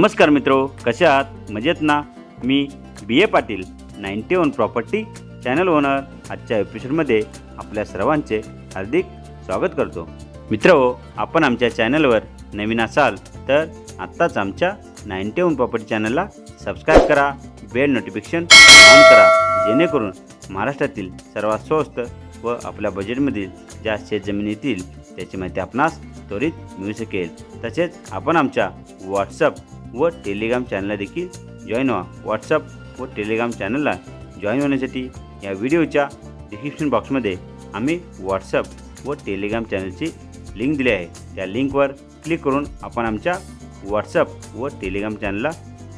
नमस्कार मित्रो कसे आहात? मजेत ना? मी B A Patil ninety one property channel owner. आजच्या एपिसोडमध्ये आपल्या सर्वांचे हार्दिक स्वागत करतो. मित्र आपण आमच्या चॅनलवर नवीन असाल तर आत्ताच आमच्या नाईन्टी वन प्रॉपर्टी चॅनलला सबस्क्राईब करा बेल नोटिफिकेशन ऑन करा जेणेकरून महाराष्ट्रातील सर्वात स्वस्त व आपल्या बजेटमधील ज्या शेतजमिनी येतील त्याची माहिती आपणास त्वरित मिळू शकेल. तसेच आपण आमच्या व्हॉट्सअप व टेलिग्राम चॅनलला देखील जॉईन व्हा. व्हॉट्सअप व टेलिग्राम चॅनलला जॉईन होण्यासाठी या व्हिडिओच्या डिस्क्रिप्शन बॉक्समध्ये आम्ही व्हॉट्सअप व टेलिग्राम चॅनलची लिंक दिली आहे. त्या लिंकवर क्लिक करून आपण आमच्या व्हॉट्सअप व टेलिग्राम चॅनलला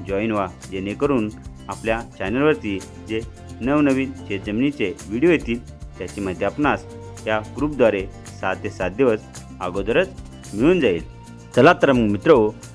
जॉईन व्हा. जेणेकरून आपल्या चॅनलवरती जे नवनवीन शेतजमिनीचे व्हिडिओ येतील त्याची माहिती आपणास या ग्रुपद्वारे सहा ते सात दिवस अगोदरच मिळून जाईल. चला तर मग मित्र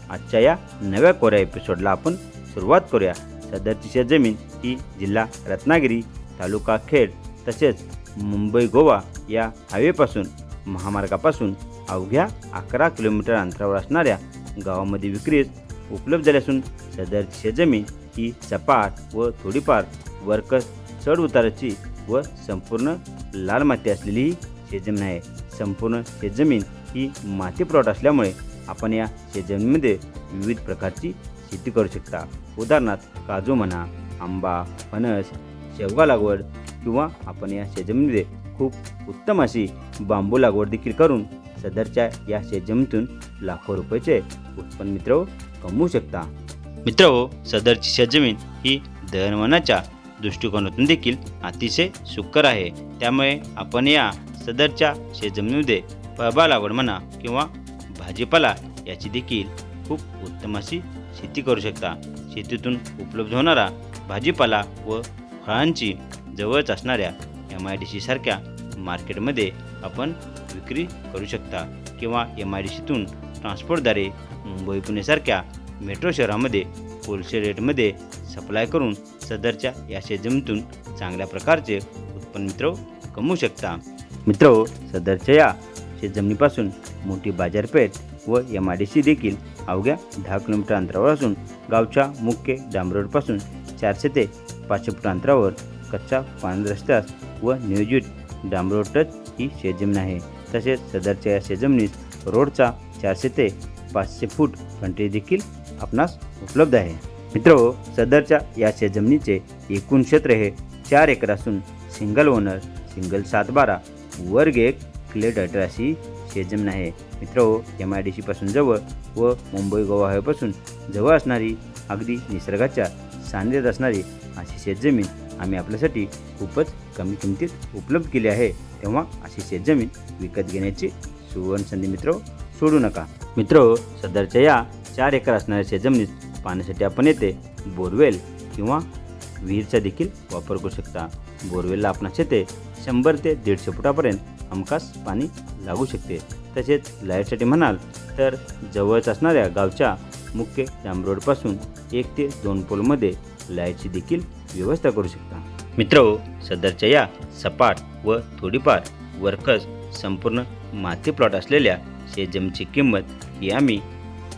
आजच्या या नव्या कोऱ्या एपिसोडला आपण सुरुवात करूया. सदरची शेतजमीन ही जिल्हा रत्नागिरी तालुका खेड तसेच मुंबई गोवा या हायवेपासून महामार्गापासून अवघ्या अकरा किलोमीटर अंतरावर असणाऱ्या गावामध्ये विक्रीस उपलब्ध झाली असून सदरची शेतजमीन ही सपाट व थोडीफार वरकस चढ उताराची व संपूर्ण लाल माती असलेली ही शेतजमीन आहे. संपूर्ण शेतजमीन ही माती प्लॉट असल्यामुळे आपण या शेतजमिनीमध्ये विविध प्रकारची शेती करू शकता. उदाहरणार्थ काजू म्हणा आंबा फणस शेवगा लागवड किंवा आपण या शेतजमिनीमध्ये खूप उत्तम अशी बांबू लागवड देखील करून सदरच्या या शेतजमिनीतून लाखो रुपयाचे उत्पन्न मित्र हो, कमवू शकता. मित्र हो सदरची शेतजमीन ही दळणवळणाच्या दृष्टिकोनातून देखील अतिशय सुकर आहे. त्यामुळे आपण या सदरच्या शेतजमिनीमध्ये फळबा लागवड म्हणा किंवा भाजीपाला याची देखील खूप उत्तम अशी शेती करू शकता. शेतीतून उपलब्ध होणारा भाजीपाला व फळांची जवळच असणाऱ्या एम आय डी सीसारख्या मार्केटमध्ये आपण विक्री करू शकता किंवा एम आय डी सीतून ट्रान्सपोर्टद्वारे मुंबई पुणेसारख्या मेट्रो शहरामध्ये होलसेल रेटमध्ये सप्लाय करून सदरच्या या शेतजमीतून चांगल्या प्रकारचे उत्पन्न मित्र कमवू शकता. मित्र हो, सदरच्या या शेतजमिनीपासून मोठी बाजारपेठ व एम आय डी सी देखील अवघ्या दहा किलोमीटर अंतरावर असून गावच्या मुख्य डांबरोडपासून चारशे ते पाचशे फूट अंतरावर कच्चा पांढऱ्या रस्त्यास व नियोजित डांबरोड टच ही शेतजमीन आहे. तसेच सदरच्या या शेतजमिनीत रोडचा चारशे ते पाचशे फूट कंट्री देखील आपणास उपलब्ध आहे. मित्र हो, सदरच्या या शेतजमिनीचे एकूण क्षेत्र हे चार एकर असून सिंगल ओनर सिंगल सात बारा वर्ग एक क्लेट अठराशी अशी शेतजमीन आहे. मित्र हो, एम आय डी सीपासून जवळ व मुंबई गोवा हायवेपासून जवळ असणारी अगदी निसर्गाच्या सानिध्यात असणारी अशी शेतजमीन आम्ही आपल्यासाठी खूपच कमी किमतीत उपलब्ध केली आहे. तेव्हा अशी शेतजमीन विकत घेण्याची सुवर्ण संधी मित्र हो, सोडू नका. मित्र हो, सदरच्या या चार एकर असणाऱ्या शेतजमिनीत पाण्यासाठी आपण येथे बोरवेल किंवा विहीरचा देखील वापर करू शकता. बोरवेलला आपणास येथे शंभर ते दीडशे फुटापर्यंत हमखास पाणी लागू शकते. तसेच लाईटसाठी म्हणाल तर जवळच असणाऱ्या गावच्या मुख्य जांबरोडपासून एक ते दोन पोलमध्ये लाईटची देखील व्यवस्था करू शकता. मित्र हो, सदरच्या या सपाट व थोडीफार वर्कस संपूर्ण माती प्लॉट असलेल्या शेतजमीची किंमत ही आम्ही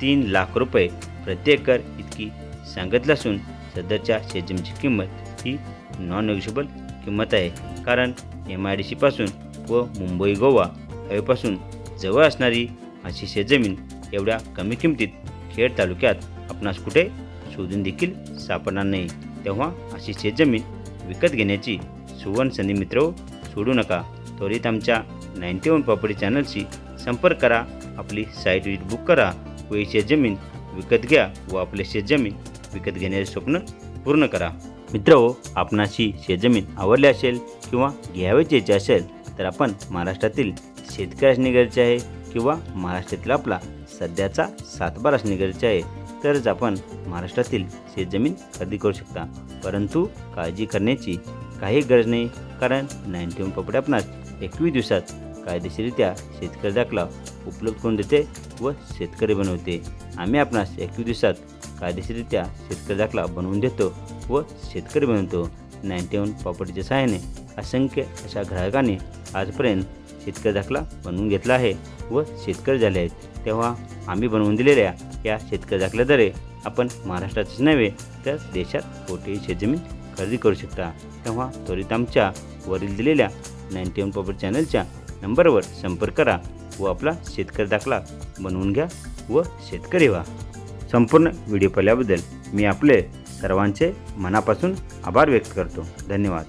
तीन लाख रुपये प्रत्येकर इतकी सांगितलं असून सदरच्या शेतजमीची किंमत ही नॉन नेगोशिएबल किंमत आहे. कारण एम आय डी सीपासून व मुंबई गोवा हवेपासून जवळ असणारी अशी शेतजमीन एवढ्या कमी किमतीत खेड तालुक्यात आपणास कुठे शोधून देखील सापडणार नाही. तेव्हा अशी शेतजमीन विकत घेण्याची सुवर्ण संधी मित्र सोडू नका. त्वरित आमच्या नाईन्टी वन प्रॉपर्टी चॅनलशी संपर्क करा. आपली साईट विजिट बुक करा. व ही शेतजमीन विकत घ्या व आपले शेतजमीन विकत घेण्याचे स्वप्न पूर्ण करा. मित्र आपणाशी शेतजमीन आवडली असेल किंवा घ्यावयाची इच्छा असेल तर आपण महाराष्ट्रातील शेतकरी असणे गरजेचे आहे किंवा महाराष्ट्रातील आपला सध्याचा सातबार असणे गरजेचे आहे तरच आपण महाराष्ट्रातील शेतजमीन खरेदी करू शकता. परंतु काळजी करण्याची काही गरज नाही कारण नाईन्टी वन प्रॉपर्टी आपणास एकवीस दिवसात कायदेशीरित्या शेतकरी दाखला उपलब्ध करून देते व शेतकरी बनवते. आम्ही आपणास एकवीस दिवसात कायदेशीरित्या शेतकरी दाखला बनवून देतो व शेतकरी बनवतो. नाईन्टी वन प्रॉपर्टीच्या सहाय्याने असंख्य अशा ग्राहकांनी आजपर्यंत शेतकरी दाखला बनवून घेतला आहे व शेतकरी झाले आहेत. तेव्हा आम्ही बनवून दिलेल्या या शेतकरी दाखल्याद्वारे आपण महाराष्ट्रातच नव्हे तर देशात कोठेही शेतजमीन खरेदी करू शकता. तेव्हा त्वरित आमच्या वरील दिलेल्या नाईन्टी वन पॉपर चॅनलच्या नंबरवर संपर्क करा व आपला शेतकरी दाखला बनवून घ्या व शेतकरी व्हा. संपूर्ण व्हिडिओ पाहिल्याबद्दल मी आपले सर्वांचे मनापासून आभार व्यक्त करतो. धन्यवाद.